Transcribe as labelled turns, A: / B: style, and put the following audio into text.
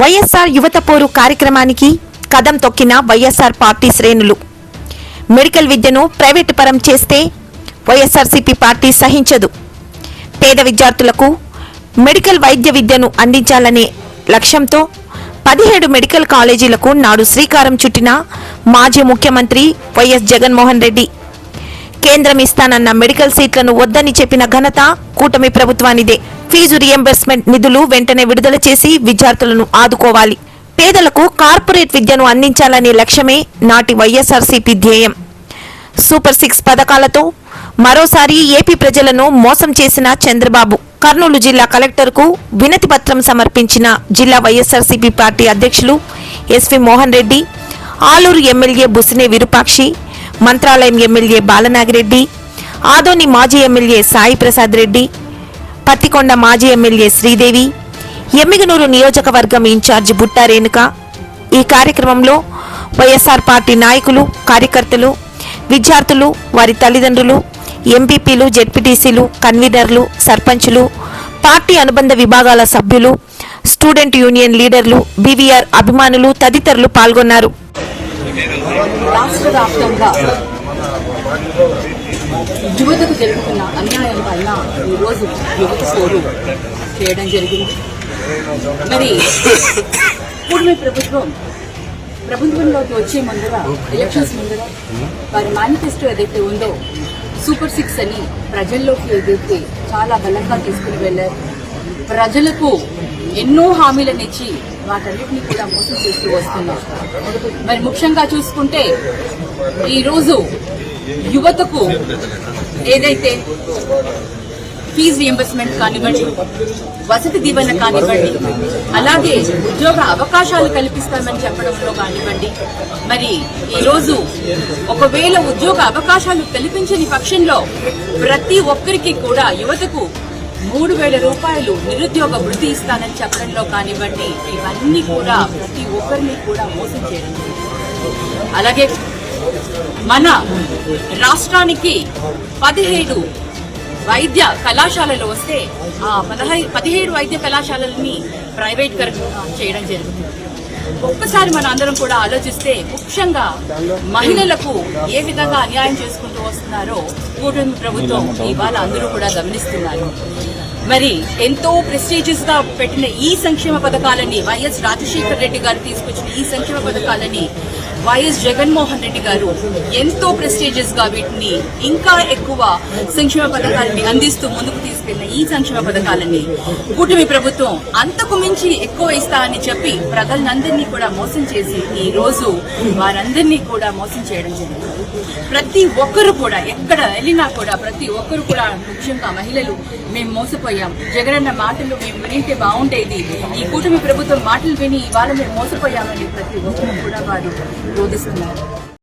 A: వైఎస్ఆర్ యువత పోరు కార్యక్రమానికి కదం తొక్కిన వైఎస్ఆర్ పార్టీ శ్రేణులు. మెడికల్ విద్యను ప్రైవేటు పరం చేస్తే వైఎస్ఆర్సీపీ పార్టీ సహించదు. పేద విద్యార్థులకు మెడికల్ వైద్య విద్యను అందించాలనే లక్ష్యంతో పదిహేడు మెడికల్ కాలేజీలకు నాడు శ్రీకారం చుట్టిన మాజీ ముఖ్యమంత్రి వైఎస్ జగన్మోహన్ రెడ్డి. కేంద్రం ఇస్తానన్న మెడికల్ సీట్లను వద్దని చెప్పిన ఘనత కూటమి ప్రభుత్వానిదే. ఫీజు రియంబర్స్మెంట్ నిధులు వెంటనే విడుదల చేసి విద్యార్థులను ఆదుకోవాలి. పేదలకు కార్పొరేట్ విద్యను అందించాలనే లక్ష్యమే నాటి వైఎస్ఆర్సీపీ ధ్యేయం. సూపర్ సిక్స్ పథకాలతో మరోసారి ఏపీ ప్రజలను మోసం చేసిన చంద్రబాబు కర్నూలు జిల్లా కలెక్టర్కు వినతి పత్రం సమర్పించిన జిల్లా వైఎస్ఆర్సీపీ పార్టీ అధ్యక్షులు SV Mohan Reddy Aluru MLA Busine Virupakshi Mantralayam MLA Balanagireddy Adoni మాజీ ఎమ్మెల్యే సాయి ప్రసాద్ రెడ్డి పత్తికొండ మాజీ ఎమ్మెల్యే శ్రీదేవి ఎమ్మిగనూరు నియోజకవర్గం ఇన్ఛార్జ్ బుట్టా రేణుక. ఈ కార్యక్రమంలో వైఎస్ఆర్ పార్టీ నాయకులు కార్యకర్తలు విద్యార్థులు వారి తల్లిదండ్రులు ఎంపీపీలు జెడ్పీటీసీలు కన్వీనర్లు సర్పంచులు పార్టీ అనుబంధ విభాగాల సభ్యులు స్టూడెంట్ యూనియన్ లీడర్లు బీవీఆర్ అభిమానులు తదితరులు పాల్గొన్నారు.
B: రాష్ట్ర వ్యాప్తంగా యువతకు జరుగుతున్న అన్యాయం పైన ఈరోజు యువత పోరు చేయడం జరిగింది. మరి కూటమి ప్రభుత్వం ప్రభుత్వంలోకి వచ్చే ముందర ఎలక్షన్స్ ముందర వారి మేనిఫెస్టో ఏదైతే ఉందో సూపర్ సిక్స్ అని ప్రజల్లోకి ఏదైతే చాలా బలంగా తీసుకుని వెళ్ళారు. ప్రజలకు ఎన్నో హామీలను ఇచ్చి వాటన్నిటిని కూడా మోసం చేస్తూ వస్తున్నారు. మరి ముఖ్యంగా చూసుకుంటే ఈరోజు యువతకు ఏదైతే ఫీజు రియంబర్స్మెంట్ కానివ్వండి వసతి దీవెన కానివ్వండి అలాగే ఉద్యోగ అవకాశాలు కల్పిస్తామని చెప్పడంలో కానివ్వండి మరి ఈరోజు ఒకవేళ ఉద్యోగ అవకాశాలు కల్పించని పక్షంలో ప్రతి ఒక్కరికి కూడా యువతకు మూడు వేల రూపాయలు నిరుద్యోగ వృద్ధి ఇస్తానని చెప్పడంలో కానివ్వండి ఇవన్నీ కూడా ప్రతి ఒక్కరిని కూడా మోసం చేయడం అలాగే మన రాష్ట్రానికి పదిహేడు వైద్య కళాశాలలు వస్తే ఆ పదహై పదిహేడు వైద్య కళాశాలలని ప్రైవేట్ చేయడం జరుగుతుంది. ఒక్కసారి మన అందరం కూడా ఆలోచిస్తే ముఖ్యంగా మహిళలకు ఏ విధంగా అన్యాయం చేసుకుంటూ వస్తున్నారో కూటమి ప్రభుత్వం ఇవాళ అందరూ కూడా గమనిస్తున్నారు. మరి ఎంతో ప్రెస్టీజియస్గా పెట్టిన ఈ సంక్షేమ పథకాలని వైఎస్ రాజశేఖర్ రెడ్డి గారు తీసుకొచ్చిన ఈ సంక్షేమ పథకాలని వైఎస్ జగన్మోహన్ రెడ్డి గారు ఎంతో ప్రెస్టీజియస్గా వీటిని ఇంకా ఎక్కువ సంక్షేమ పథకాలని అందిస్తూ ముందుకు తీసుకెళ్ళిన ఈ సంక్షేమ పథకాలని కూటమి ప్రభుత్వం అంతకు మించి ఎక్కువ ఇస్తా అని చెప్పి ప్రజలందరినీ కూడా మోసం చేసి ఈ రోజు వారందరినీ కూడా మోసం చేయడం జరిగింది. ప్రతి ఒక్కరు కూడా ఎక్కడ వెళ్ళినా కూడా ప్రతి ఒక్కరు కూడా ముఖ్యంగా మహిళలు మేము మోసపోయి జగనన్న మాటలు మేము వినితే బాగుండేది. ఈ కూటమి ప్రభుత్వం మాటలు విని ఇవాళ మేము మోసపోయామని ప్రతి ఒక్కరు కూడా వారు రోధిస్తున్నారు